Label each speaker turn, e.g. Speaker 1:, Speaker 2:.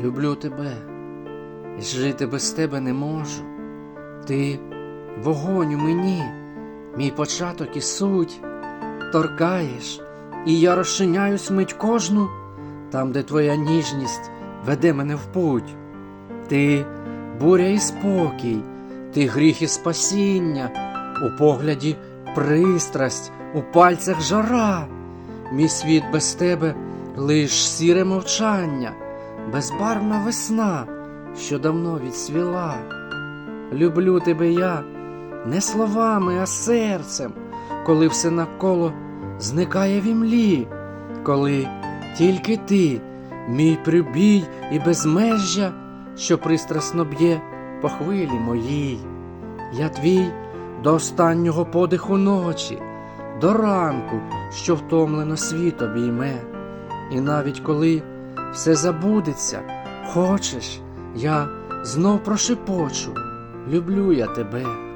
Speaker 1: люблю тебе, жити без тебе не можу. Ти вогонь у мені, мій початок і суть, торкаєш, і я розчиняюсь мить кожну, там, де твоя ніжність веде мене в путь. Ти буря і спокій, ти гріх і спасіння, у погляді пристрасть, у пальцях жара. Мій світ без тебе лиш сіре мовчання, безбарвна весна, що давно відсвіла. Люблю тебе я не словами, а серцем, коли все навколо зникає в імлі, коли тільки ти, мій прибій і безмежжя, що пристрасно б'є по хвилі моїй. Я твій до останнього подиху ночі, до ранку, що втомлено світ обійме. І навіть коли все забудеться, хочеш, я знов прошепочу, люблю я тебе.